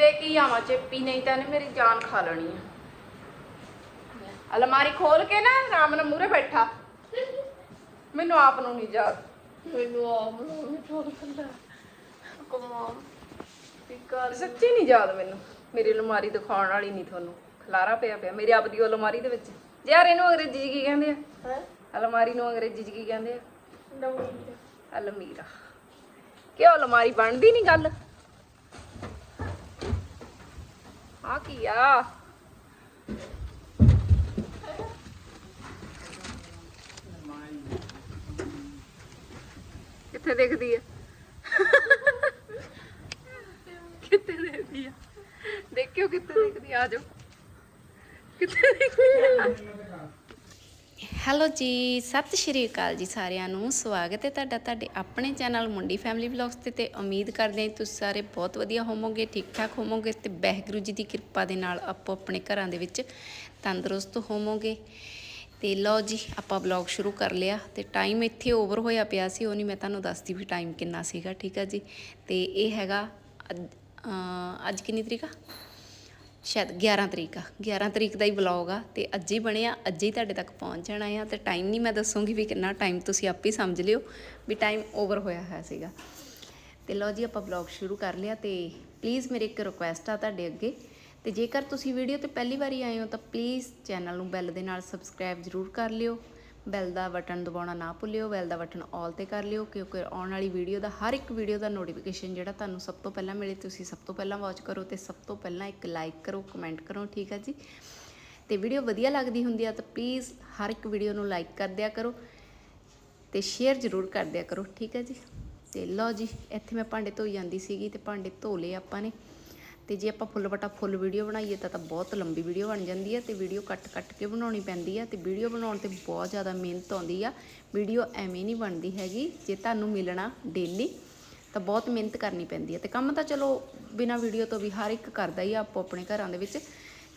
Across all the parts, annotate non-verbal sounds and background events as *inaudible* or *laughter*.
ਦੇ ਕੀ ਆਵਾਂ ਚੇਪੀ ਨਹੀਂ ਤਾਂ ਇਹਨੇ ਮੇਰੀ ਜਾਨ ਖਾ ਲੈਣੀ ਆ। ਅਲਮਾਰੀ ਖੋਲ ਕੇ ਨਾ ਆਰਾਮ ਨਾਲ ਮੂਰੇ ਬੈਠਾ। ਮੈਨੂੰ ਆਪ ਨੂੰ ਨਹੀਂ ਯਾਦ। ਮੈਨੂੰ ਆਪ ਨੂੰ ਵੀ ਥੋੜਾ ਖੰਦਾ ਕਮਾਲ ਗੱਲ ਸੱਚੀ ਨਹੀਂ ਯਾਦ ਮੈਨੂੰ। ਮੇਰੀ ਅਲਮਾਰੀ ਦਿਖਾਉਣ ਵਾਲੀ ਨਹੀਂ ਤੁਹਾਨੂੰ। ਖਲਾਰਾ ਪਿਆ ਪਿਆ ਮੇਰੀ ਆਪਦੀ ਅਲਮਾਰੀ ਦੇ ਵਿੱਚ। ਜੇ ਯਾਰ ਇਹਨੂੰ ਅੰਗਰੇਜ਼ੀ 'ਚ ਕੀ ਕਹਿੰਦੇ ਆ? ਹੈ? ਅਲਮਾਰੀ ਨੂੰ ਅੰਗਰੇਜ਼ੀ 'ਚ ਕੀ ਕਹਿੰਦੇ ਆ? ਅਲਮੀਰਾ। ਕਿਉਂ ਅਲਮਾਰੀ ਬਣਦੀ ਨਹੀਂ ਗੱਲ? ਆ ਕੀ ਆ? ਕਿੱਥੇ ਦੇਖਦੀ ਹੈ ਕਿੱਥੇ ਦਿਖਦੀ ਆ? ਦੇਖਿਓ ਕਿੱਥੇ ਦੇਖਦੀ ਆ ਜਾਓ। ਕਿੱਥੇ ਦੇਖਦੀ ਆ? ਹੈਲੋ ਜੀ, ਸਤਿ ਸ਼੍ਰੀ ਅਕਾਲ ਜੀ ਸਾਰਿਆਂ ਨੂੰ। ਸਵਾਗਤ ਹੈ ਤੁਹਾਡਾ ਤੁਹਾਡੇ ਆਪਣੇ ਚੈਨਲ ਮੁੰਡੀ ਫੈਮਿਲੀ ਵਲੌਗਸ ਤੇ ਤੇ ਉਮੀਦ ਕਰਦੇ ਹਾਂ ਤੁਸੀਂ ਸਾਰੇ ਬਹੁਤ ਵਧੀਆ ਹੋਵੋਗੇ ਠੀਕ ਠਾਕ ਹੋਵੋਗੇ ਤੇ ਵਾਹਿਗੁਰੂ ਜੀ ਦੀ ਕਿਰਪਾ ਦੇ ਨਾਲ ਆਪੋ ਆਪਣੇ ਘਰਾਂ ਦੇ ਵਿੱਚ ਤੰਦਰੁਸਤ ਹੋਵੋਗੇ। ਤੇ ਲਓ ਜੀ, ਆਪਾਂ ਵਲੌਗ ਸ਼ੁਰੂ ਕਰ ਲਿਆ ਤੇ ਟਾਈਮ ਇੱਥੇ ਓਵਰ ਹੋਇਆ ਪਿਆ ਸੀ, ਉਹ ਨਹੀਂ ਮੈਂ ਤੁਹਾਨੂੰ ਦੱਸਦੀ ਵੀ ਟਾਈਮ ਕਿੰਨਾ ਸੀਗਾ, ਠੀਕ ਆ ਜੀ। ਤੇ ਇਹ ਹੈਗਾ ਅੱਜ- ਅੱਜ ਕਿੰਨੀ ਤਰੀਕ ਆ? ਸ਼ਾਇਦ 11 ਤਰੀਕ ਆ। 11 ਤਰੀਕ ਦਾ ਹੀ ਵਲੌਗ ਆ ਤੇ ਅੱਜ ਹੀ ਬਣਿਆ ਅੱਜ ਹੀ ਤੁਹਾਡੇ ਤੱਕ ਪਹੁੰਚ ਜਾਣਾ ਆ ਤੇ ਟਾਈਮ ਨਹੀਂ ਮੈਂ ਦੱਸੂਗੀ ਵੀ ਕਿੰਨਾ ਟਾਈਮ ਤੁਸੀਂ ਆਪੇ ਹੀ ਸਮਝ ਲਿਓ ਵੀ ਟਾਈਮ ਓਵਰ ਹੋਇਆ ਹੋਇਆ ਸੀਗਾ। ਤੇ ਲਓ ਜੀ ਆਪਾਂ ਵਲੌਗ ਸ਼ੁਰੂ ਕਰ ਲਿਆ ਤੇ ਪਲੀਜ਼ ਮੇਰੀ ਇੱਕ ਰਿਕੁਐਸਟ ਆ ਤੁਹਾਡੇ ਅੱਗੇ। ਤੇ ਜੇਕਰ ਤੁਸੀਂ ਵੀਡੀਓ ਤੇ ਪਹਿਲੀ ਵਾਰੀ ਆਏ ਹੋ ਤਾਂ ਪਲੀਜ਼ ਚੈਨਲ ਨੂੰ ਬੈਲ ਦੇ ਨਾਲ ਸਬਸਕ੍ਰਾਈਬ ਜ਼ਰੂਰ ਕਰ ਲਿਓ। ਬੈਲ ਦਾ ਬਟਨ ਦਬਾਉਣਾ ਨਾ ਭੁੱਲਿਓ, ਬੈਲ ਦਾ ਬਟਨ ਆਲ ਤੇ ਕਰ ਲਿਓ, ਕਿਉਂਕਿ ਆਉਣ ਵਾਲੀ ਵੀਡੀਓ ਦਾ ਹਰ ਇੱਕ ਵੀਡੀਓ ਦਾ ਨੋਟੀਫਿਕੇਸ਼ਨ ਜਿਹੜਾ ਤੁਹਾਨੂੰ ਸਭ ਤੋਂ ਪਹਿਲਾਂ ਮਿਲੇ, ਤੁਸੀਂ ਸਭ ਤੋਂ ਪਹਿਲਾਂ ਵਾਚ ਕਰੋ ਤੇ ਸਭ ਤੋਂ ਪਹਿਲਾਂ ਇੱਕ ਲਾਈਕ ਕਰੋ ਕਮੈਂਟ ਕਰੋ, ਠੀਕ ਹੈ ਜੀ? ਤੇ ਵੀਡੀਓ ਵਧੀਆ ਲੱਗਦੀ ਹੁੰਦੀ ਆ ਤਾਂ ਪਲੀਜ਼ ਹਰ ਇੱਕ ਵੀਡੀਓ ਨੂੰ ਲਾਈਕ ਕਰ ਦਿਆ ਕਰੋ ਤੇ ਸ਼ੇਅਰ ਜ਼ਰੂਰ ਕਰ ਦਿਆ ਕਰੋ, ਠੀਕ ਹੈ ਜੀ? ਤੇ ਲਓ ਜੀ, ਇੱਥੇ ਮੈਂ ਭਾਂਡੇ ਧੋਈ ਜਾਂਦੀ ਸੀਗੀ ਤੇ ਭਾਂਡੇ ਧੋ ਲਏ ਆਪਾਂ ਨੇ। ਤੇ ਜੇ ਆਪਾਂ ਫੁੱਲ ਬਟਾ ਫੁੱਲ ਵੀਡੀਓ ਬਣਾਈਏ ਤਾਂ ਤਾਂ ਬਹੁਤ ਲੰਬੀ ਵੀਡੀਓ ਬਣ ਜਾਂਦੀ ਹੈ ਤੇ ਵੀਡੀਓ ਕੱਟ ਕੱਟ ਕੇ ਬਣਾਉਣੀ ਪੈਂਦੀ ਹੈ ਤੇ ਵੀਡੀਓ ਬਣਾਉਣ ਤੇ ਬਹੁਤ ਜ਼ਿਆਦਾ ਮਿਹਨਤ ਆਉਂਦੀ ਆ। ਵੀਡੀਓ ਐਵੇਂ ਨਹੀਂ ਬਣਦੀ ਹੈਗੀ, ਜੇ ਤੁਹਾਨੂੰ ਮਿਲਣਾ ਡੇਲੀ ਤਾਂ ਬਹੁਤ ਮਿਹਨਤ ਕਰਨੀ ਪੈਂਦੀ ਹੈ। ਤੇ ਕੰਮ ਤਾਂ ਚਲੋ ਬਿਨਾ ਵੀਡੀਓ ਤੋਂ ਵੀ ਹਰ ਇੱਕ ਕਰਦਾ ਹੀ ਆ ਆਪੋ ਆਪਣੇ ਘਰਾਂ ਦੇ ਵਿੱਚ।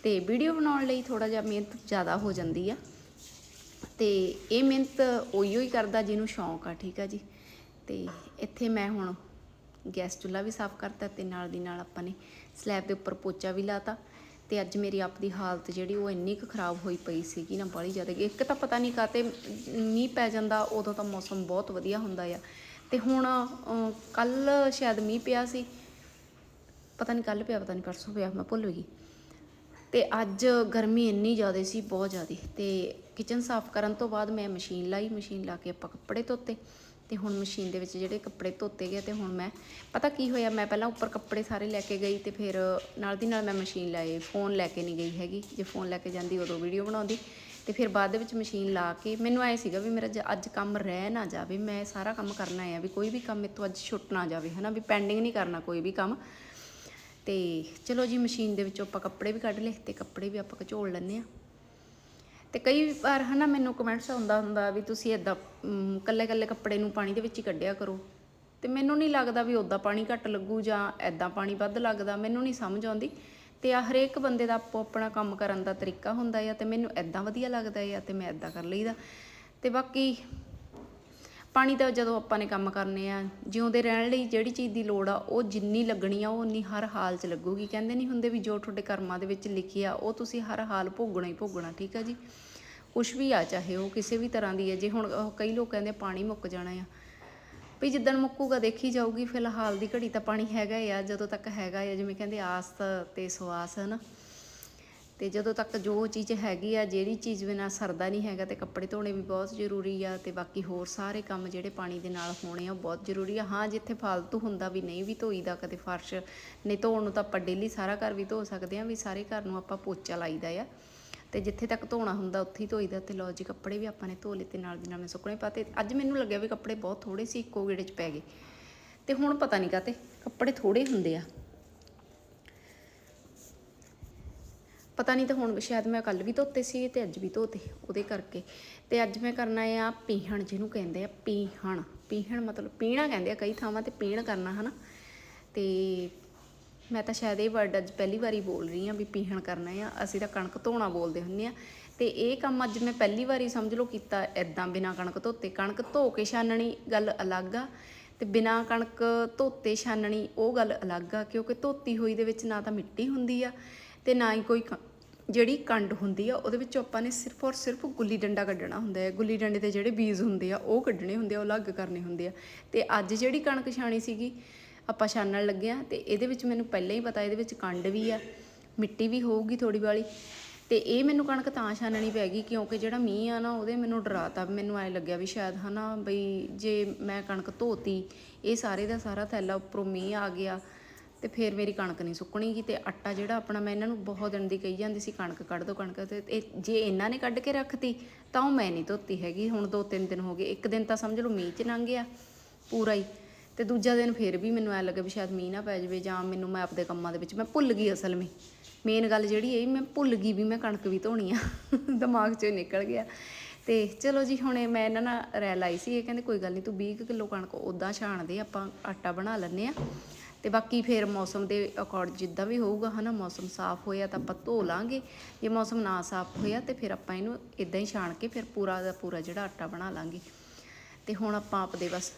ਤੇ ਵੀਡੀਓ ਬਣਾਉਣ ਲਈ ਥੋੜਾ ਜਿਹਾ ਮਿਹਨਤ ਜ਼ਿਆਦਾ ਹੋ ਜਾਂਦੀ ਆ। ਤੇ ਇਹ ਮਿਹਨਤ ਉਹੀਓ ਹੀ ਕਰਦਾ ਜਿਹਨੂੰ ਸ਼ੌਂਕ ਆ, ਠੀਕ ਆ ਜੀ। ਤੇ ਇੱਥੇ ਮੈਂ ਹੁਣ ਗੈਸ ਚੁੱਲ੍ਹਾ ਵੀ ਸਾਫ਼ ਕਰਤਾ ਤੇ ਨਾਲ ਦੀ ਨਾਲ ਆਪਾਂ ਨੇ ਸਲੈਬ ਦੇ ਉੱਪਰ ਪੋਚਾ ਵੀ ਲਾਤਾ ਤੇ ਅੱਜ ਮੇਰੀ ਆਪ ਦੀ ਹਾਲਤ ਜਿਹੜੀ ਉਹ ਇੰਨੀ ਕੁ ਖਰਾਬ ਹੋਈ ਪਈ ਸੀਗੀ ਨਾ ਬਾਹਲੀ ਜ਼ਿਆਦਾ। ਇੱਕ ਤਾਂ ਪਤਾ ਨਹੀਂ ਕਾਤੇ ਮੀਂਹ ਪੈ ਜਾਂਦਾ, ਉਦੋਂ ਤਾਂ ਮੌਸਮ ਬਹੁਤ ਵਧੀਆ ਹੁੰਦਾ ਆ। ਤੇ ਹੁਣ ਕੱਲ ਸ਼ਾਇਦ ਮੀਂਹ ਪਿਆ ਸੀ। ਪਤਾ ਨਹੀਂ ਕੱਲ ਪਿਆ, ਪਤਾ ਨਹੀਂ ਪਰਸੋਂ ਪਿਆ, ਮੈਂ ਭੁੱਲ ਗਈ। ਤੇ ਅੱਜ ਗਰਮੀ ਇੰਨੀ ਜ਼ਿਆਦਾ ਸੀ, ਬਹੁਤ ਜ਼ਿਆਦਾ। ਤੇ ਕਿਚਨ ਸਾਫ਼ ਕਰਨ ਤੋਂ ਬਾਅਦ ਮੈਂ ਮਸ਼ੀਨ ਲਾਈ, ਮਸ਼ੀਨ ਲਾ ਕੇ ਆਪਾਂ ਕੱਪੜੇ ਧੋਤੇ। ਤੇ ਹੁਣ ਮਸ਼ੀਨ ਦੇ ਵਿੱਚ ਜਿਹੜੇ ਕੱਪੜੇ ਧੋਤੇ ਗਏ ਤੇ ਹੁਣ ਮੈਂ, ਪਤਾ ਕੀ ਹੋਇਆ, ਮੈਂ ਪਹਿਲਾਂ ਉੱਪਰ ਕੱਪੜੇ ਸਾਰੇ ਲੈ ਕੇ ਗਈ ਤੇ ਫਿਰ ਨਾਲ ਦੀ ਨਾਲ ਮੈਂ ਮਸ਼ੀਨ ਲਾਏ ਫੋਨ ਲੈ ਕੇ ਨਹੀਂ ਗਈ ਹੈਗੀ। ਜੇ ਫੋਨ ਲੈ ਕੇ ਜਾਂਦੀ ਉਦੋਂ ਵੀਡੀਓ ਬਣਾਉਂਦੀ। ਤੇ ਫਿਰ ਬਾਅਦ ਦੇ ਵਿੱਚ ਮਸ਼ੀਨ ਲਾ ਕੇ ਮੈਨੂੰ ਐ ਸੀਗਾ ਵੀ ਮੇਰਾ ਜ- ਅੱਜ ਕੰਮ ਰਹਿ ਨਾ ਜਾਵੇ, ਮੈਂ ਸਾਰਾ ਕੰਮ ਕਰਨਾ ਹੈ ਵੀ ਕੋਈ ਵੀ ਕੰਮ ਮੇਰੇ ਅੱਜ ਛੁੱਟ ਨਾ ਜਾਵੇ, ਹਨਾ, ਵੀ ਪੈਂਡਿੰਗ ਨਹੀਂ ਕਰਨਾ ਕੋਈ ਵੀ ਕੰਮ। ਤੇ ਚਲੋ ਜੀ ਮਸ਼ੀਨ ਦੇ ਵਿੱਚੋਂ ਆਪਾਂ ਕੱਪੜੇ ਵੀ ਕੱਢ ਲਏ ਤੇ ਕੱਪੜੇ ਵੀ ਆਪਾਂ ਘਚੋਲ ਲੈਂਦੇ ਆ ਤੇ ਕਈ ਵਾਰ ਹਨਾ ਮੈਨੂੰ ਕਮੈਂਟਸ ਆਉਂਦਾ ਹੁੰਦਾ ਵੀ ਤੁਸੀਂ ਇਦਾਂ ਕੱਲੇ ਕੱਲੇ ਕੱਪੜੇ ਨੂੰ ਪਾਣੀ ਦੇ ਵਿੱਚ ਹੀ ਕੱਢਿਆ ਕਰੋ। ਤੇ ਮੈਨੂੰ ਨਹੀਂ ਲੱਗਦਾ ਵੀ ਉਦਾਂ ਪਾਣੀ ਘੱਟ ਲੱਗੂ ਜਾਂ ਐਦਾਂ ਪਾਣੀ ਵੱਧ ਲੱਗਦਾ, ਮੈਨੂੰ ਨਹੀਂ ਸਮਝ ਆਉਂਦੀ। ਤੇ ਆ ਹਰੇਕ ਬੰਦੇ ਦਾ ਆਪੋ ਆਪਣਾ ਕੰਮ ਕਰਨ ਦਾ ਤਰੀਕਾ ਹੁੰਦਾ ਆ ਤੇ ਮੈਨੂੰ ਐਦਾਂ ਵਧੀਆ ਲੱਗਦਾ ਆ ਤੇ ਮੈਂ ਐਦਾਂ ਕਰ ਲਈਦਾ। ਤੇ ਬਾਕੀ ਪਾਣੀ ਤਾਂ ਜਦੋਂ ਆਪਾਂ ਨੇ ਕੰਮ ਕਰਨੇ ਆ, ਜਿਉਂਦੇ ਰਹਿਣ ਲਈ ਜਿਹੜੀ ਚੀਜ਼ ਦੀ ਲੋੜ ਆ, ਉਹ ਜਿੰਨੀ ਲੱਗਣੀ ਆ, ਉਹ ਉਨੀ ਹਰ ਹਾਲ 'ਚ ਲੱਗੂਗੀ। ਕਹਿੰਦੇ ਨਹੀਂ ਹੁੰਦੇ ਵੀ ਜੋ ਤੁਹਾਡੇ ਕਰਮਾਂ ਦੇ ਵਿੱਚ ਲਿਖਿਆ ਉਹ ਤੁਸੀਂ ਹਰ ਹਾਲ ਭੋਗਣਾ ਹੀ ਭੋਗਣਾ, ਠੀਕ ਆ ਜੀ? ਕੁਛ ਵੀ ਆ, ਚਾਹੇ ਉਹ ਕਿਸੇ ਵੀ ਤਰ੍ਹਾਂ ਦੀ ਹੈ ਜੇ ਹੁਣ ਉਹ ਕਈ ਲੋਕ ਕਹਿੰਦੇ ਪਾਣੀ ਮੁੱਕ ਜਾਣਾ ਆ। ਵੀ ਜਿੱਦਣ ਮੁੱਕੂਗਾ ਦੇਖੀ ਜਾਊਗੀ, ਫਿਲਹਾਲ ਦੀ ਘੜੀ ਤਾਂ ਪਾਣੀ ਹੈਗਾ ਹੀ ਆ, ਜਦੋਂ ਤੱਕ ਹੈਗਾ ਆ, ਜਿਵੇਂ ਕਹਿੰਦੇ ਆਸ ਤੇ ਸਵਾਸ ਹੈ ਨਾ ਤੇ ਜਦੋਂ ਤੱਕ ਜੋ ਚੀਜ਼ ਹੈਗੀ ਆ, ਜਿਹੜੀ ਚੀਜ਼ ਬਿਨਾਂ ਸਰਦਾ ਨਹੀਂ ਹੈਗਾ ਤੇ ਕੱਪੜੇ ਧੋਣੇ ਵੀ ਬਹੁਤ ਜ਼ਰੂਰੀ ਆ ਤੇ ਬਾਕੀ ਹੋਰ ਸਾਰੇ ਕੰਮ ਜਿਹੜੇ ਪਾਣੀ ਦੇ ਨਾਲ ਹੋਣੇ ਆ, ਉਹ ਬਹੁਤ ਜ਼ਰੂਰੀ ਆ। ਹਾਂ, ਜਿੱਥੇ ਫालतू ਹੁੰਦਾ ਵੀ ਨਹੀਂ ਵੀ ਧੋਈਦਾ ਕਦੇ ਫਰਸ਼, ਨਹੀਂ ਧੋਣ ਨੂੰ ਤਾਂ ਆਪਾਂ ਡੇਲੀ ਸਾਰਾ ਘਰ ਵੀ ਧੋ ਸਕਦੇ ਆ, ਵੀ ਸਾਰੇ ਘਰ ਨੂੰ ਆਪਾਂ ਪੋਚਾ ਲਾਈਦਾ ਆ। ਤੇ ਜਿੱਥੇ ਤੱਕ ਧੋਣਾ ਹੁੰਦਾ, ਉੱਥੇ ਹੀ ਧੋਈਦਾ ਤੇ ਲਓ ਜੀ, ਕੱਪੜੇ ਵੀ ਆਪਾਂ ਨੇ ਧੋ ਲਏ ਤੇ ਨਾਲ ਦੀ ਨਾਲ ਮੈਂ ਸੁੱਕਣੇ ਪਾਤੇ। ਅੱਜ ਮੈਨੂੰ ਲੱਗਿਆ ਵੀ ਕੱਪੜੇ ਬਹੁਤ ਥੋੜੇ ਸੀ, ਇੱਕੋ ਗੇੜੇ 'ਚ ਪੈ ਗਏ। ਤੇ ਹੁਣ ਪਤਾ ਨਹੀਂ ਕਾਤੇ ਕੱਪੜੇ ਥੋੜੇ ਹੁੰਦੇ ਆ। ਪਤਾ ਨਹੀਂ ਤਾਂ ਹੁਣ ਸ਼ਾਇਦ ਮੈਂ ਕੱਲ ਵੀ ਧੋਤੇ ਸੀ ਤੇ ਅੱਜ ਵੀ ਧੋਤੇ ਉਹਦੇ ਕਰਕੇ। ਤੇ ਅੱਜ ਮੈਂ ਕਰਨਾ ਆ ਪੀਹਣ ਜਿਹਨੂੰ ਕਹਿੰਦੇ ਆ, ਪੀਹਣ। ਪੀਹਣ ਮਤਲਬ ਪੀਣਾ ਕਹਿੰਦੇ ਆ ਕਈ ਥਾਵਾਂ ਤੇ ਪੀਣ ਕਰਨਾ, ਹਨਾ? ਤੇ ਮੈਂ ਤਾਂ ਸ਼ਾਇਦ ਇਹ ਵਰਡ ਅੱਜ ਪਹਿਲੀ ਵਾਰੀ ਬੋਲ ਰਹੀ ਆ ਵੀ ਪੀਹਣ ਕਰਨਾ ਆ। ਅਸੀਂ ਤਾਂ ਕਣਕ ਧੋਣਾ ਬੋਲਦੇ ਹੁੰਨੇ ਆ। ਤੇ ਇਹ ਕੰਮ ਅੱਜ ਮੈਂ ਪਹਿਲੀ ਵਾਰੀ ਸਮਝ ਲਓ ਕੀਤਾ ਐਦਾਂ ਬਿਨਾ ਕਣਕ ਧੋਤੇ। ਕਣਕ ਧੋ ਕੇ ਛਾਨਣੀ ਗੱਲ ਅਲੱਗ ਆ ਤੇ ਬਿਨਾ ਕਣਕ ਧੋਤੇ ਛਾਨਣੀ ਉਹ ਗੱਲ ਅਲੱਗ ਆ, ਕਿਉਂਕਿ ਧੋਤੀ ਹੋਈ ਦੇ ਵਿੱਚ ਨਾ ਤਾਂ ਮਿੱਟੀ ਹੁੰਦੀ ਆ ਤੇ ਨਾ ਹੀ ਕੋਈ ਕ- ਜਿਹੜੀ ਕੰਡ ਹੁੰਦੀ ਆ, ਉਹਦੇ ਵਿੱਚੋਂ ਆਪਾਂ ਨੇ ਸਿਰਫ ਔਰ ਸਿਰਫ ਗੁੱਲੀ ਡੰਡਾ ਕੱਢਣਾ ਹੁੰਦਾ ਹੈ। ਗੁੱਲੀ ਡੰਡੇ ਦੇ ਜਿਹੜੇ ਬੀਜ ਹੁੰਦੇ ਆ, ਉਹ ਕੱਢਣੇ ਹੁੰਦੇ ਆ, ਉਹ ਅਲੱਗ ਕਰਨੇ ਹੁੰਦੇ ਆ। ਤੇ ਅੱਜ ਜਿਹੜੀ ਕਣਕ ਛਾਣੀ ਸੀਗੀ, ਆਪਾਂ ਛਾਨਣ ਲੱਗੇ ਆ, ਤੇ ਇਹਦੇ ਵਿੱਚ ਮੈਨੂੰ ਪਹਿਲਾਂ ਹੀ ਪਤਾ, ਇਹਦੇ ਵਿੱਚ ਕੰਡ ਵੀ ਆ, ਮਿੱਟੀ ਵੀ ਹੋਊਗੀ ਥੋੜੀ ਵਾਲੀ। ਤੇ ਇਹ ਮੈਨੂੰ ਕਣਕ ਤਾਂ ਛਾਨਣੀ ਪੈ ਗਈ, ਕਿਉਂਕਿ ਜਿਹੜਾ ਮੀਂਹ ਆ ਨਾ, ਉਹਦੇ ਮੈਨੂੰ ਡਰਾਤਾ ਮੈਨੂੰ ਐ ਲੱਗਿਆ ਵੀ ਸ਼ਾਇਦ ਹਨਾ, ਬਈ ਜੇ ਮੈਂ ਕਣਕ ਧੋਤੀ, ਇਹ ਸਾਰੇ ਦਾ ਸਾਰਾ ਥੈਲਾ ਉੱਪਰੋਂ ਮੀਂਹ ਆ ਗਿਆ ਤੇ ਫਿਰ ਮੇਰੀ ਕਣਕ ਨਹੀਂ ਸੁੱਕਣੀਗੀ ਤੇ ਆਟਾ ਜਿਹੜਾ ਆਪਣਾ ਮੈਂ ਇਹਨਾਂ ਨੂੰ ਬਹੁਤ ਦਿਨ ਦੀ ਕਹੀ ਜਾਂਦੀ ਸੀ, ਕਣਕ ਕੱਢ ਦੋ, ਕਣਕ ਤੇ ਇਹ ਜੇ ਇਹਨਾਂ ਨੇ ਕੱਢ ਕੇ ਰੱਖਤੀ, ਤਾਂ ਉਹ ਮੈਂ ਨਹੀਂ ਧੋਤੀ ਹੈਗੀ। ਹੁਣ ਦੋ ਤਿੰਨ ਦਿਨ ਹੋ ਗਏ, ਇੱਕ ਦਿਨ ਤਾਂ ਸਮਝ ਲਓ ਮੀਂਹ ਚ ਲੰਘ ਗਿਆ ਪੂਰਾ ਹੀ। ਤੇ ਦੂਜਾ ਦਿਨ ਫਿਰ ਵੀ ਮੈਨੂੰ ਐ ਲੱਗਾ ਵੀ ਸ਼ਾਇਦ ਮੀਂਹ ਨਾ ਪੈ ਜਾਵੇ ਜਾਂ ਮੈਨੂੰ ਮੈਂ ਆਪਦੇ ਕੰਮਾਂ ਦੇ ਵਿੱਚ, ਮੈਂ ਭੁੱਲ ਗਈ ਅਸਲ ਵਿੱਚ। ਮੇਨ ਗੱਲ ਜਿਹੜੀ ਇਹ, ਮੈਂ ਭੁੱਲ ਗਈ ਵੀ ਮੈਂ ਕਣਕ ਵੀ ਧੋਣੀ ਆ। *laughs* ਦਿਮਾਗ 'ਚੋਂ ਨਿਕਲ ਗਿਆ। ਤੇ ਚਲੋ ਜੀ, ਹੁਣੇ ਮੈਂ ਇਹਨਾਂ ਨਾਲ ਰਹਿ ਲਾਈ ਸੀ, ਇਹ ਕਹਿੰਦੇ ਕੋਈ ਗੱਲ ਨਹੀਂ, ਤੂੰ 20 ਕਿਲੋ ਕਣਕ ਉਦਾਂ ਛਾਣ ਦੇ ਆਪਾਂ ਆਟਾ ਬਣਾ ਲੈਂਦੇ ਆ। ਤੇ ਬਾਕੀ ਫਿਰ ਮੌਸਮ ਦੇ ਅਕੋਰਡ ਜਿੱਦਾਂ ਵੀ ਹੋਊਗਾ, ਹਨਾ, ਮੌਸਮ ਸਾਫ਼ ਹੋਇਆ ਤਾਂ ਆਪਾਂ ਧੋ ਲਾਂਗੇ। ਜੇ ਮੌਸਮ ਨਾ ਸਾਫ਼ ਹੋਇਆ ਤੇ ਫਿਰ ਆਪਾਂ ਇਹਨੂੰ ਇਦਾਂ ਹੀ ਛਾਣ ਕੇ ਫਿਰ ਪੂਰਾ ਦਾ ਪੂਰਾ ਜਿਹੜਾ ਆਟਾ ਬਣਾ ਲਾਂਗੇ। ਤੇ ਹੁਣ ਆਪਾਂ ਆਪਦੇ ਬਸ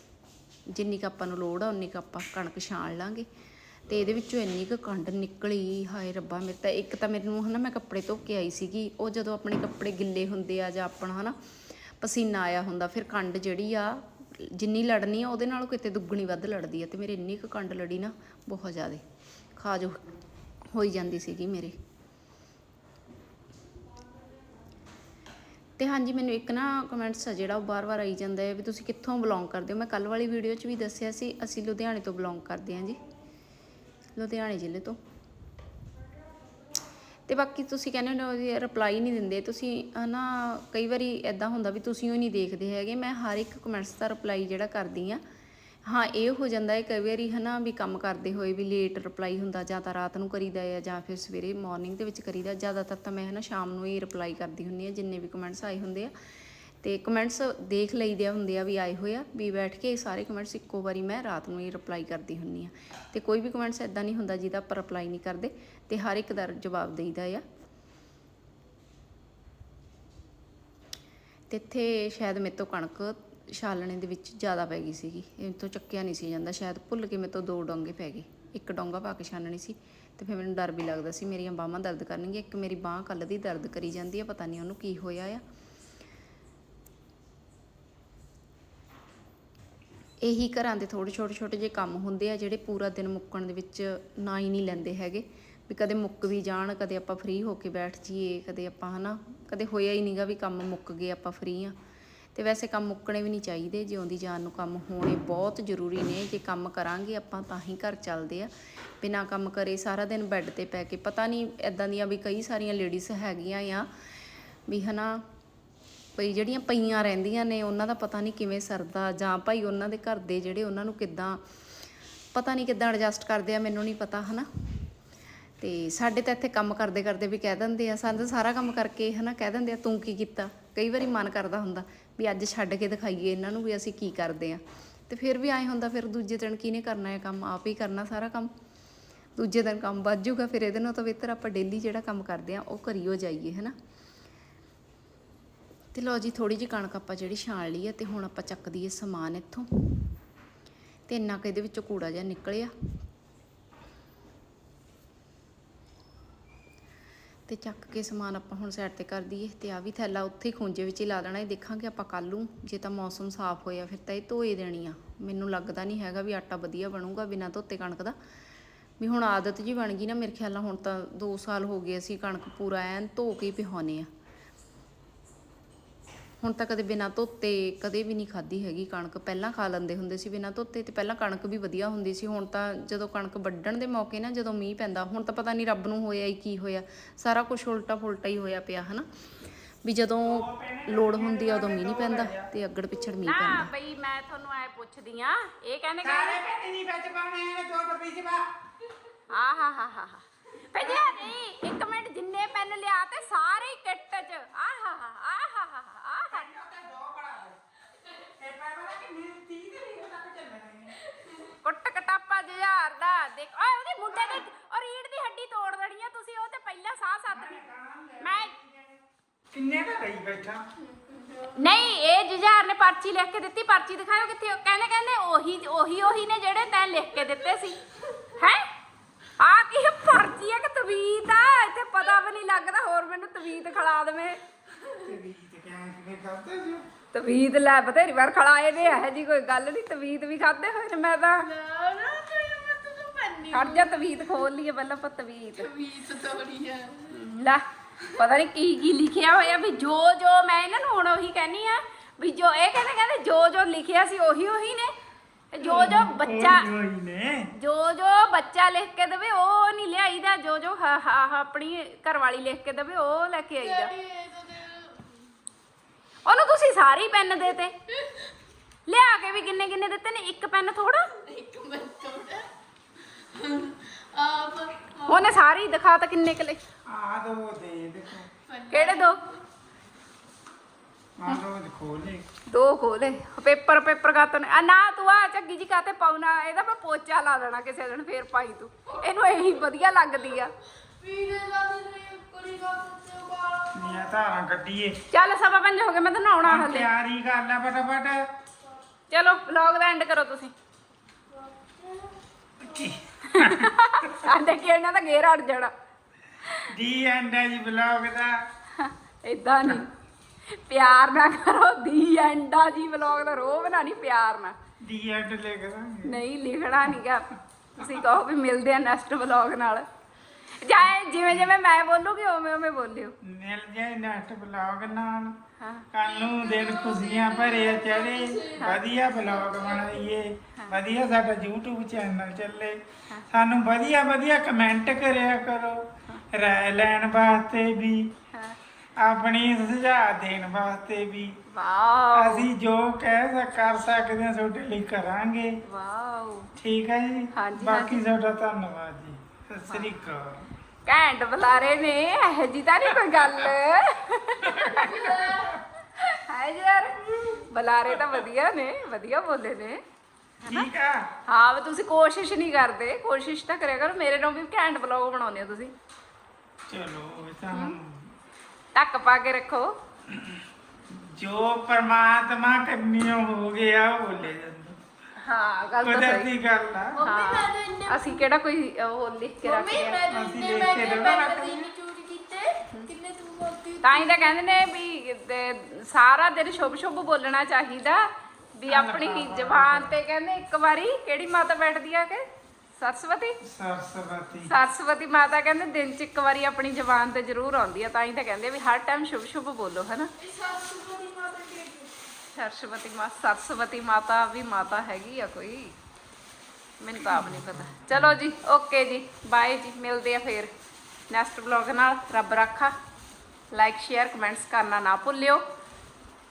ਜਿੰਨੀ ਕੁ ਆਪਾਂ ਨੂੰ ਲੋੜ ਆ, ਉਨੀ ਕੁ ਆਪਾਂ ਕਣਕ ਛਾਣ ਲਾਂਗੇ। ਤੇ ਇਹਦੇ ਵਿੱਚੋਂ ਇੰਨੀ ਕੁ ਕੰਡ ਨਿਕਲੀ, ਹਾਏ ਰੱਬਾ, ਮੇਰੇ ਤਾਂ ਇੱਕ ਤਾਂ ਮੈਨੂੰ, ਹਨਾ, ਮੈਂ ਕੱਪੜੇ ਧੋ ਕੇ ਆਈ ਸੀਗੀ। ਉਹ ਜਦੋਂ ਆਪਣੇ ਕੱਪੜੇ ਗਿੱਲੇ ਹੁੰਦੇ ਆ ਜਾਂ ਆਪਣਾ, ਹਨਾ, ਪਸੀਨਾ ਆਇਆ ਹੁੰਦਾ, ਫਿਰ ਕੰਡ ਜਿਹੜੀ ਆ ਜਿੰਨੀ ਲੜਨੀ ਆ, ਉਹਦੇ ਨਾਲੋਂ ਕਿਤੇ ਦੁੱਗਣੀ ਵੱਧ ਲੜਦੀ ਆ ਤੇ ਮੇਰੇ ਇੰਨੀ ਕੁ ਕੰਡ ਲੜੀ ਨਾ ਬਹੁਤ ਜ਼ਿਆਦੇ। ਖਾਜ ਹੋਈ ਜਾਂਦੀ ਸੀਗੀ ਮੇਰੇ। ਤੇ ਹਾਂਜੀ, ਮੈਨੂੰ ਇੱਕ ਨਾ ਕਮੈਂਟਸ ਆ ਜਿਹੜਾ ਉਹ ਬਾਰ-ਬਾਰ ਆਈ ਜਾਂਦਾ ਹੈ ਵੀ ਤੁਸੀਂ ਕਿੱਥੋਂ ਬਿਲੋਂਗ ਕਰਦੇ ਹੋ? ਮੈਂ ਕੱਲ ਵਾਲੀ ਵੀਡੀਓ 'ਚ ਵੀ ਦੱਸਿਆ ਸੀ, ਅਸੀਂ ਲੁਧਿਆਣੇ ਤੋਂ ਬਿਲੋਂਗ ਕਰਦੇ ਹਾਂ ਜੀ। ਲੁਧਿਆਣੇ ਜ਼ਿਲ੍ਹੇ ਤੋਂ। ਤੇ ਬਾਕੀ ਤੁਸੀਂ ਕਹਿੰਦੇ ਹੋ ਜੀ ਰਿਪਲਾਈ ਨਹੀਂ ਦਿੰਦੇ। ਤੁਸੀਂ, ਹਨਾ, ਕਈ ਵਾਰੀ ਐਦਾਂ ਹੁੰਦਾ ਵੀ ਤੁਸੀਂ ਉਹ ਨਹੀਂ ਦੇਖਦੇ ਹੈਗੇ। ਮੈਂ ਹਰ ਇੱਕ ਕਮੈਂਟਸ ਦਾ ਰਿਪਲਾਈ ਜਿਹੜਾ ਕਰਦੀ ਆ ਹਾਂ, ਇਹ ਹੋ ਜਾਂਦਾ ਹੈ ਕਈ ਵਾਰੀ, ਹਨਾ, ਵੀ ਕੰਮ ਕਰਦੇ ਹੋਏ ਵੀ ਲੇਟ ਰਿਪਲਾਈ ਹੁੰਦਾ, ਜਾਂ ਤਾਂ ਰਾਤ ਨੂੰ ਕਰੀਦਾ ਹੈ, ਜਾਂ ਫਿਰ ਸਵੇਰੇ ਮਾਰਨਿੰਗ ਦੇ ਵਿੱਚ ਕਰੀਦਾ। ਜ਼ਿਆਦਾਤਰ ਤਾਂ ਮੈਂ, ਹਨਾ, ਸ਼ਾਮ ਨੂੰ ਹੀ ਰਿਪਲਾਈ ਕਰਦੀ ਹੁੰਦੀ ਆ ਜਿੰਨੇ ਵੀ ਕਮੈਂਟਸ ਆਏ ਹੁੰਦੇ ਆ। ਤੇ ਕਮੈਂਟਸ ਦੇਖ ਲਈਦੇ ਹੁੰਦੇ ਆ ਵੀ ਆਏ ਹੋਏ ਆ, ਵੀ ਬੈਠ ਕੇ ਸਾਰੇ ਕਮੈਂਟਸ ਇੱਕੋ ਵਾਰੀ ਮੈਂ ਰਾਤ ਨੂੰ ਹੀ ਰਿਪਲਾਈ ਕਰਦੀ ਹੁੰਨੀ ਆ। ਤੇ ਕੋਈ ਵੀ ਕਮੈਂਟਸ ਐਦਾਂ ਨਹੀਂ ਹੁੰਦਾ ਜਿਹਦਾ ਆਪਾਂ ਰਿਪਲਾਈ ਨਹੀਂ ਕਰਦੇ ਤੇ ਹਰ ਇੱਕ ਦਾ ਜਵਾਬ ਦੇਈਦਾ ਆ। ਤੇ ਇੱਥੇ ਸ਼ਾਇਦ ਮੇਰੇ ਤੋਂ ਕਣਕ ਛਾਲਣੇ ਦੇ ਵਿੱਚ ਜ਼ਿਆਦਾ ਪੈ ਗਈ ਸੀਗੀ, ਇਹ ਤੋਂ ਚੱਕਿਆ ਨਹੀਂ ਸੀ ਜਾਂਦਾ, ਸ਼ਾਇਦ ਭੁੱਲ ਕੇ ਮੇਰੇ ਤੋਂ ਦੋ ਡੋਂਗੇ ਪੈ ਗਏ, ਇੱਕ ਡੋਂਗਾ ਪਾ ਕੇ ਛਾਨਣੀ ਸੀ ਤੇ ਫਿਰ ਮੈਨੂੰ ਡਰ ਵੀ ਲੱਗਦਾ ਸੀ, ਮੇਰੀਆਂ ਬਾਹਾਂ ਦਰਦ ਕਰਨਗੀਆਂ, ਇੱਕ ਮੇਰੀ ਬਾਹ ਕੱਲ ਦੀ ਦਰਦ ਕਰੀ ਜਾਂਦੀ ਆ, ਪਤਾ ਨਹੀਂ ਉਹਨੂੰ ਕੀ ਹੋਇਆ ਆ। ਇਹੀ ਘਰਾਂ ਦੇ ਥੋੜੇ ਛੋਟੇ ਛੋਟੇ ਜਿਹੇ ਕੰਮ ਹੁੰਦੇ ਆ ਜਿਹੜੇ ਪੂਰਾ ਦਿਨ ਮੁੱਕਣ ਦੇ ਵਿੱਚ ਨਾ ਹੀ ਨਹੀਂ ਲੈਂਦੇ ਹੈਗੇ। ਵੀ ਕਦੇ ਮੁੱਕ ਵੀ ਜਾਣ, ਕਦੇ ਆਪਾਂ ਫ੍ਰੀ ਹੋ ਕੇ ਬੈਠ ਜਾਈਏ, ਕਦੇ ਆਪਾਂ ਹਨਾ, ਕਦੇ ਹੋਇਆ ਹੀ ਨਹੀਂਗਾ ਵੀ ਕੰਮ ਮੁੱਕ ਗਏ, ਆਪਾਂ ਫ੍ਰੀ ਆ। ਤੇ ਵੈਸੇ ਕੰਮ ਮੁੱਕਣੇ ਵੀ ਨਹੀਂ ਚਾਹੀਦੇ, ਜਿਉਂਦੀ ਜਾਨ ਨੂੰ ਕੰਮ ਹੋਣੇ ਬਹੁਤ ਜ਼ਰੂਰੀ ਨੇ। ਜੇ ਕੰਮ ਕਰਾਂਗੇ ਆਪਾਂ ਤਾਂ ਹੀ ਘਰ ਚੱਲਦੇ ਆ। ਬਿਨਾ ਕੰਮ ਕਰੇ ਸਾਰਾ ਦਿਨ ਬੈੱਡ ਤੇ ਪੈ ਕੇ, ਪਤਾ ਨਹੀਂ ਐਦਾਂ ਦੀਆਂ ਵੀ ਕਈ ਸਾਰੀਆਂ ਲੇਡੀਜ਼ ਹੈਗੀਆਂ ਆ, ਵੀ ਹਨਾ ਭਈ ਜਿਹੜੀਆਂ ਪਈਆਂ ਰਹਿੰਦੀਆਂ ਨੇ, ਉਹਨਾਂ ਦਾ ਪਤਾ ਨਹੀਂ ਕਿਵੇਂ ਸਰਦਾ, ਜਾਂ ਭਾਈ ਉਹਨਾਂ ਦੇ ਘਰ ਦੇ ਜਿਹੜੇ ਉਹਨਾਂ ਨੂੰ ਕਿੱਦਾਂ ਪਤਾ ਨਹੀਂ ਕਿੱਦਾਂ ਐਡਜਸਟ ਕਰਦੇ ਆ, ਮੈਨੂੰ ਨਹੀਂ ਪਤਾ, ਹਨਾ? ਤੇ ਸਾਡੇ ਤਾਂ ਇੱਥੇ ਕੰਮ ਕਰਦੇ ਕਰਦੇ ਵੀ ਕਹਿ ਦਿੰਦੇ ਆ, ਸਾਨੂੰ ਤਾਂ ਸਾਰਾ ਕੰਮ ਕਰਕੇ, ਹਨਾ, ਕਹਿ ਦਿੰਦੇ ਆ, ਤੂੰ ਕੀ ਕੀਤਾ? ਕਈ ਵਾਰੀ ਮਨ ਕਰਦਾ ਹੁੰਦਾ ਵੀ ਅੱਜ ਛੱਡ ਕੇ ਦਿਖਾਈਏ, ਇਹਨਾਂ ਨੂੰ ਵੀ ਅਸੀਂ ਕੀ ਕਰਦੇ ਆ। ਤੇ ਫਿਰ ਵੀ ਐਂ ਹੁੰਦਾ, ਫਿਰ ਦੂਜੇ ਦਿਨ ਕਿਹਨੇ ਕਰਨਾ ਹੈ ਕੰਮ? ਆਪ ਹੀ ਕਰਨਾ ਸਾਰਾ ਕੰਮ। ਦੂਜੇ ਦਿਨ ਕੰਮ ਵੱਧ ਜਾਊਗਾ, ਫਿਰ ਇਹਦੇ ਨਾਲ ਤਾਂ ਬਿਹਤਰ ਆਪਾਂ ਡੇਲੀ ਜਿਹੜਾ ਕੰਮ ਕਰਦੇ ਆ, ਉਹ ਕਰੀਓ ਜਾਈਏ, ਹਨਾ? ਤੇ ਲਓ ਜੀ ਥੋੜੀ ਜਿਹੀ ਕਣਕ ਆਪਾਂ ਜਿਹੜੀ ਛਾਣ ਲਈ ਆ ਤੇ ਹੁਣ ਆਪਾਂ ਚੱਕ ਦਈਏ ਸਮਾਨ ਇੱਥੋਂ। ਤੇ ਇੰਨਾ ਕੁ ਇਹਦੇ ਵਿੱਚੋਂ ਕੂੜਾ ਜਿਹਾ ਨਿਕਲਿਆ। ਤੇ ਚੱਕ ਕੇ ਸਮਾਨ ਆਪਾਂ ਹੁਣ ਸਾਈਡ ਤੇ ਕਰ ਦਈਏ ਤੇ ਆ ਵੀ ਥੈਲਾ ਉੱਥੇ ਹੀ ਖੁੰਝੇ ਵਿੱਚ ਹੀ ਲਾ ਦੇਣਾ, ਇਹ ਦੇਖਾਂਗੇ ਆਪਾਂ ਕੱਲ ਨੂੰ। ਜੇ ਤਾਂ ਮੌਸਮ ਸਾਫ਼ ਹੋਇਆ ਫਿਰ ਤਾਂ ਇਹ ਧੋਏ ਦੇਣੀ ਆ। ਮੈਨੂੰ ਲੱਗਦਾ ਨਹੀਂ ਹੈਗਾ ਵੀ ਆਟਾ ਵਧੀਆ ਬਣੂਗਾ ਬਿਨਾਂ ਧੋਤੇ ਕਣਕ ਦਾ। ਵੀ ਹੁਣ ਆਦਤ ਜੀ ਬਣ ਗਈ ਨਾ, ਮੇਰੇ ਖਿਆਲ ਨਾਲ ਹੁਣ ਤਾਂ 2 ਸਾਲ ਹੋ ਗਏ ਅਸੀਂ ਕਣਕ ਪੂਰਾ ਐਨ ਧੋ ਕੇ ਹੀ ਪਿਹਾਉਂਦੇ ਆ। ਹੁਣ ਤਾਂ ਕਦੇ ਬਿਨਾਂ ਧੋਤੇ ਕਦੇ ਵੀ ਨਹੀਂ ਖਾਧੀ ਹੈਗੀ ਕਣਕ ਪਹਿਲਾਂ ਖਾ ਲੈਂਦੇ ਹੁੰਦੇ ਸੀ ਬਿਨਾਂ ਧੋਤੇ ਤੇ ਪਹਿਲਾਂ ਕਣਕ ਵੀ ਵਧੀਆ ਹੁੰਦੀ ਸੀ ਹੁਣ ਤਾਂ ਜਦੋਂ ਕਣਕ ਵੱਢਣ ਦੇ ਮੌਕੇ ਨਾ ਜਦੋਂ ਮੀਂਹ ਪੈਂਦਾ ਹੁਣ ਤਾਂ ਪਤਾ ਨਹੀਂ ਰੱਬ ਨੂੰ ਹੋਇਆ ਹੀ ਕੀ ਹੋਇਆ ਸਾਰਾ ਕੁਝ ਉਲਟਾ ਫੁਲਟਾ ਹੀ ਹੋਇਆ ਪਿਆ ਹਨਾ? ਵੀ ਜਦੋਂ ਲੋੜ ਹੁੰਦੀ ਆ ਉਦੋਂ ਮੀਂਹ ਨਹੀਂ ਪੈਂਦਾ ਤੇ ਅੱਗੜ ਪਿੱਛੜ ਮੀਂਹ ਨਾ ਪੈਂਦਾ ਬਈ ਮੈਂ ਤੁਹਾਨੂੰ ਐ ਪੁੱਛਦੀ ਆ ਇਹ ਕਹਿੰਦੇ ਸਾਰੇ ਨਹੀਂ ਵਿੱਚ ਪਾਉਣੇ ਨੇ ਦੋ ਰੁਪਏ ਚ ਪਾ। ਆ ਹਾ ਹਾ ਹਾ ਹਾ ਭਜਿਆ ਨਹੀਂ ਇੱਕ ਮਿੰਟ ਜਿੰਨੇ ਪੈਨ ਲਿਆ ਤੇ ਸਾਰੇ ਕਿੱਟ ਚ। ਆ ਹਾ ਹਾ ਆ ਹਾ ਹਾ ਆ ਹਾ ਤੇ ਦੋ ਬੜਾ ਇਹ ਪੈਸੇ ਕਿ ਮੇਰੀ 30 ਦੇ ਲਈ ਤੱਕ ਚੱਲਣੇ ਨੇ ਕੁੱਟ ਕਟਾਪਾ ਜੁਝਾਰ ਦਾ ਦੇਖ ਓਏ ਉਹਦੇ ਮੁੰਡੇ ਦੇ ਔਰ ਰੀੜ ਦੀ ਹੱਡੀ ਤੋੜ ਦੇਣੀ ਆ ਤੁਸੀਂ ਉਹ ਤੇ ਪਹਿਲਾਂ ਸਾਹ ਸੱਤ ਨਹੀਂ ਮੈਂ ਕਿੰਨੇ ਦਾ ਲਈ ਬੈਠਾ? ਨਹੀਂ ਇਹ ਜੁਝਾਰ ਨੇ ਪਰਚੀ ਲਿਖ ਕੇ ਦਿੱਤੀ ਪਰਚੀ ਦਿਖਾਓ ਕਿੱਥੇ ਉਹ ਕਹਿੰਦੇ ਕਹਿੰਦੇ ਉਹੀ ਉਹੀ ਉਹੀ ਨੇ ਜਿਹੜੇ ਤੈਂ ਲਿਖ ਕੇ ਦਿੱਤੇ ਸੀ। ਹੈ? ਆ ਕੀ ਇਹ ਪਰਚੀ ਹੈ ਕਿ ਤਵੀਤ ਆ ਇੱਥੇ ਪਤਾ ਵੀ ਨਹੀਂ ਲੱਗਦਾ ਹੋਰ ਮੈਨੂੰ ਤਵੀਤ ਖਿਲਾ ਦੇਵੇਂ। ਕਿਵੇਂ ਕਰਦੇ ਤਵੀਤ ਲੈ ਬਥੇਰੀ ਵਾਰ ਖਿਲਾਏ ਨੇ ਇਹ ਜੀ ਕੋਈ ਗੱਲ ਨਹੀਂ ਤਵੀਤ ਵੀ ਖਾਦੇ ਹੋਏ ਨੇ ਮੈਂ ਤਾਂ ਨਾ ਨਾ ਕੋਈ ਮੈਂ ਤੈਨੂੰ ਪੰਨੀ ਖੜ ਜਾ ਤਵੀਤ ਖੋਲ ਲਈਏ ਪਹਿਲਾਂ ਆਪਾਂ ਤਵੀਤ। ਵੀਤ ਤੋੜੀ ਆ। ਲੈ ਪਤਾ ਨਹੀਂ ਕੀ ਕੀ ਲਿਖਿਆ ਹੋਇਆ ਵੀ ਜੋ ਜੋ ਮੈਂ ਇਹਨਾਂ ਨੂੰ ਹੁਣ ਉਹੀ ਕਹਿਨੀ ਆ ਵੀ ਜੋ ਇਹ ਕਹਿੰਦੇ ਕਹਿੰਦੇ ਜੋ ਜੋ ਲਿਖਿਆ ਸੀ ਉਹੀ ਉਹੀ ਨੇ। ਤੇ ਜੋ ਜੋ ਬੱਚਾ ਨੇ। ਜੋ ਜੋ ਬੱਚਾ ਲਿਖ ਕੇ ਦੇਵੇ ਉਹ ਨਹੀਂ ਲਿਆਈਦਾ। ਜੋ ਜੋ ਹ- ਹ- ਆਪਣੀ ਘਰਵਾਲੀ ਲਿਖ ਕੇ ਦੇਵੇ ਉਹ ਲੈ ਕੇ ਆਈਦਾ। ਉਹਨੂੰ ਤੁਸੀਂ ਸਾਰੀ ਪੈਨ ਦੇਤੇ ਲਿਆ ਕੇ ਵੀ ਕਿੰਨੇ ਕਿੰਨੇ ਦਿੱਤੇ ਨੇ? ਇੱਕ ਪੈਨ ਥੋੜਾ ਇੱਕ ਮਿੰਟ ਉਹਨੇ ਸਾਰੀ ਦਿਖਾ ਤਾਂ ਕਿੰਨੇ ਕਲੇ ਆ ਦੋ ਦੇ ਦੇਖੋ। ਕਿਹੜੇ ਦੋ? ਆ ਦੋ ਖੋਲੇ ਦੋ ਖੋਲੇ ਪੇਪਰ ਪੇਪਰ ਕਾਤੋਂ ਆ ਨਾ ਤੂੰ ਆ ਝੱਗੀ ਜੀ ਕਾਤੇ ਪਾਉਣਾ। ਇਹਦਾ ਮੈਂ ਪੋਚਾ ਲਾ ਦੇਣਾ ਕਿਸੇ ਦਿਨ ਫੇਰ ਪਾਈ ਤੂੰ। ਇਹਨੂੰ ਇਹੀ ਵਧੀਆ ਲੱਗਦੀ ਆ। ਨੇ ਨੀਆਂ ਧਾਰਾਂ ਕੱਢੀਏ। ਚੱਲ ਸਵਾ ਪੰਜ ਹੋ ਗਏ ਮੈਂ ਤਾਂ ਨਹਾਉਣਾ ਹੁਣ ਹਲੇ। ਤਿਆਰੀ ਕਰ ਲੈ ਫਟਾਫਟ। ਚਲੋ ਵਲੌਗ ਦਾ ਐਂਡ ਕਰੋ ਤੁਸੀਂ। ਆ ਦੇਖੀ ਇਹਨਾਂ ਦਾ ਗੇਰ ਅੜ ਜਾਣਾ। ਦੀ ਐਂਡ ਹੈ ਜੀ ਬਲੌਗ ਦਾ ਇਦਾਂ ਨਹੀਂ ਪਿਆਰ ਨਾ ਕਰੋ ਦੀ ਐਂਡਾ ਜੀ ਵਲੌਗ ਦਾ ਰੋਹ ਬਣਾਣੀ ਪਿਆਰ ਨਾਲ। ਦੀ ਐਂਡ ਲਿਖ ਦਾਂਗੇ। ਨਹੀਂ ਲਿਖਣਾ ਨਹੀਂਗਾ ਤੁਸੀਂ ਕਹੋ ਵੀ ਮਿਲਦੇ ਆ ਨੈਕਸਟ ਵਲੌਗ ਨਾਲ। ਜਾਏ ਜਿਵੇਂ ਜਿਵੇਂ ਮੈਂ ਬੋਲੂਗੀ ਉਵੇਂ ਉਵੇਂ ਬੋਲਿਓ। ਮਿਲ ਜਾਏ ਨੈਕਸਟ ਬਲੌਗ ਨਾਲ। ਕੱਲ ਨੂੰ ਦਿਨ ਖੁਸ਼ੀਆਂ ਭਰੇ ਚੜੇ ਵਧੀਆ ਬਲੌਗ ਬਣਾਈਏ। ਵਧੀਆ ਸਾਡਾ YouTube ਚੈਨਲ ਚੱਲੇ। ਸਾਨੂੰ ਵਧੀਆ ਵਧੀਆ ਕਮੈਂਟ ਕਰਿਆ ਕਰੋ। ਰਾਏ ਲੈਣ ਵਾਸਤੇ ਵੀ। ਆਪਣੀ ਸੁਝਾਅ ਦੇਣ ਵਾਸਤੇ ਵੀ। ਵਾਓ। ਅਸੀਂ ਜੋ ਕਹਿ ਸਕ- ਕਰ ਸਕਦੇ ਹਾਂ ਤੁਹਾਡੇ ਲਈ ਕਰਾਂਗੇ। ਵਾਓ। ਠੀਕ ਹੈ ਜੀ? ਹਾਂਜੀ, ਬਾਕੀ ਤੁਹਾਡਾ ਧੰਨਵਾਦ ਜੀ। ਸਤਿ ਸ੍ਰੀ ਅਕਾਲ। ਘੈਂਟ ਬੁਲਾਰੇ ਨੇ ਇਹ ਜੀ ਤਾਂ ਨਹੀਂ ਕੋਈ ਗੱਲ। ਹੈ ਯਾਰ ਬੁਲਾਰੇ ਤਾਂ ਵਧੀਆ ਨੇ ਵਧੀਆ ਬੋਲੇ ਨੇ। ਠੀਕ ਆ। ਹਾਂ ਵੀ ਤੁਸੀਂ ਕੋਸ਼ਿਸ਼ ਨਹੀਂ ਕਰਦੇ ਕੋਸ਼ਿਸ਼ ਤਾਂ ਕਰਿਆ ਕਰੋ ਮੇਰੇ ਨਾਲ ਵੀ ਘੈਂਟ ਬਲੌਗ ਬਣਾਉਂਦੇ ਹੋ ਤੁਸੀਂ। ਚਲੋ ਇਹ ਤਾਂ ਟੱਕ ਪਾ ਕੇ ਰੱਖੋ। ਜੋ ਪਰਮਾਤਮਾ ਕਰਨੀਓ ਹੋ ਗਿਆ ਬੋਲੇ ਜਾਂਦਾ। ਹਾਂ ਗੱਲ ਤਾਂ ਸਹੀ। ਕੁਦਰਤੀ ਗੱਲ ਆ? ਹਾਂ ਅਸੀਂ ਕਿਹੜਾ ਕੋਈ ਉਹ ਲਿਖ ਕੇ ਰੱਖਦੇ ਮੰਮੀ ਆ ਮੈਂ ਅਸੀਂ ਜਿੰਨੇ ਦੇਖ ਕੇ ਮੈਂ ਦੋਨੋਂ ਪੈਨ ਰੱਖ ਤਿੰਨ ਚੂਰ ਕੀਤੇ। ਕਿੰਨੇ ਤੂੰ ਬੋਲਦੀ ਤਾਂ ਹੀ ਤਾਂ ਕਹਿੰਦੇ ਨੇ ਵੀ ਤੇ ਸਾਰਾ ਦਿਨ ਸ਼ੁਭ ਸ਼ੁਭ ਬੋਲਣਾ ਚਾਹੀਦਾ ਵੀ ਆਪਣੀ ਜ਼ਬਾਨ ਤੇ ਕਹਿੰਦੇ ਇੱਕ ਵਾਰੀ ਕਿਹੜੀ ਮਾਤਾ ਬੈਠਦੀ ਆ ਕਿ? ਸਰਸਵਤੀ? ਸਰਸਵਤੀ। ਸਰਸਵਤੀ ਮਾਤਾ ਕਹਿੰਦੇ ਦਿਨ ਚ ਇੱਕ ਵਾਰੀ ਆਪਣੀ ਜ਼ਬਾਨ ਤੇ ਜ਼ਰੂਰ ਆਉਂਦੀ ਆ ਤਾਂ ਹੀ ਤਾਂ ਕਹਿੰਦੇ ਵੀ ਹਰ ਟਾਈਮ ਸ਼ੁਭ ਸ਼ੁਭ ਬੋਲੋ ਹਨਾ? ਸਰਸਵਤੀ ਮਾ ਸਰਸਵਤੀ ਮਾਤਾ ਵੀ ਮਾਤਾ ਹੈਗੀ ਆ ਕੋਈ। ਮੈਨੂੰ ਤਾਂ ਆਪ ਨਹੀਂ ਪਤਾ। ਚਲੋ ਜੀ ਓਕੇ ਜੀ ਬਾਏ ਜੀ ਮਿਲਦੇ ਆ ਫੇਰ। ਨੈਕਸਟ ਵਲੌਗ ਨਾਲ ਰੱਬ ਰੱਖਾ। ਲਾਈਕ ਸ਼ੇਅਰ ਕਮੈਂਟਸ ਕਰਨਾ ਨਾ ਭੁੱਲਿਓ।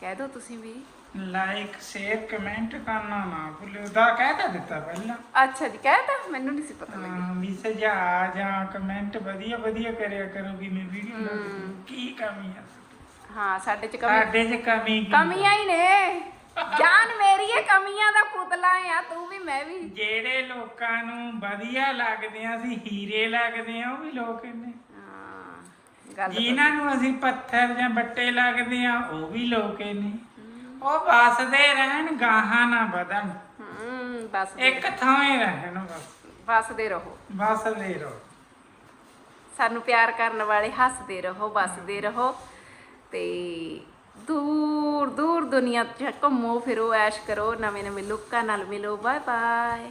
ਕਹਿ ਦਿਓ ਤੁਸੀਂ ਵੀ। ਲਾਈਕ ਸ਼ੇਅਰ ਕਮੈਂਟ ਕਰਨਾ ਨਾ ਭੁੱਲਿਓ। ਦਾ ਕਹਿ ਤਾਂ ਦਿੱਤਾ ਪਹਿਲਾਂ। ਅੱਛਾ ਜੀ ਕਹਿ ਤਾ। ਮੈਨੂੰ ਨਹੀਂ ਸੀ ਪਤਾ ਲੱਗਿਆ। ਵੀ ਸੁਝਾਅ ਜਾਂ ਕਮੈਂਟ ਵਧੀਆ ਵਧੀਆ ਕਰਿਆ ਕਰੋਗੀ ਮੈਂ ਵੀਡੀਓ ਕੀ ਕਮੀ ਆ? ਹਾਂ ਸਾਡੇ ਚ ਕਮੀ ਸਾਡੇ 'ਚ ਕਮੀ ਕੀ ਕਮੀਆਂ ਹੀ ਨੇ। ਜਾਨ ਮੇਰੀ ਇਹ ਕਮੀਆਂ ਦਾ ਪੁਤਲਾ ਆ ਤੂੰ ਵੀ ਮੈਂ ਵੀ। ਜਿਹੜੇ ਲੋਕਾਂ ਨੂੰ ਵਧੀਆ ਲੱਗਦੇ ਆ ਅਸੀਂ ਹੀਰੇ ਲੱਗਦੇ ਆ ਉਹ ਵੀ ਲੋਕ ਨੇ ਹਾਂ ਗੱਲ ਜਿਨ੍ਹਾਂ ਨੂੰ ਅਸੀਂ ਪੱਥਰ ਜਾਂ ਬੱਟੇ ਲੱਗਦੇ ਆ ਉਹ ਵੀ ਲੋਕ ਨੇ ਉਹ ਵਸਦੇ ਰਹਿਣ ਗਾਹਾਂ ਨਾ ਵਧਣ। ਹੂੰ ਬਸ ਇੱਕ ਥਾਂ ਹੀ ਰਹਿਣ ਬਸ। ਵਸਦੇ ਰਹੋ। ਵਸਦੇ ਰਹੋ। ਸਾਨੂੰ ਪਿਆਰ ਕਰਨ ਵਾਲੇ ਹੱਸਦੇ ਰਹੋ ਵਸਦੇ ਰਹੋ। ਤੇ ਦੂਰ ਦੂਰ ਦੁਨੀਆ 'ਚ ਘੁੰਮੋ ਫਿਰੋ, ਐਸ਼ ਕਰੋ ਨਵੇਂ ਨਵੇਂ ਲੋਕਾਂ ਨਾਲ ਮਿਲੋ ਬਾਏ ਬਾਏ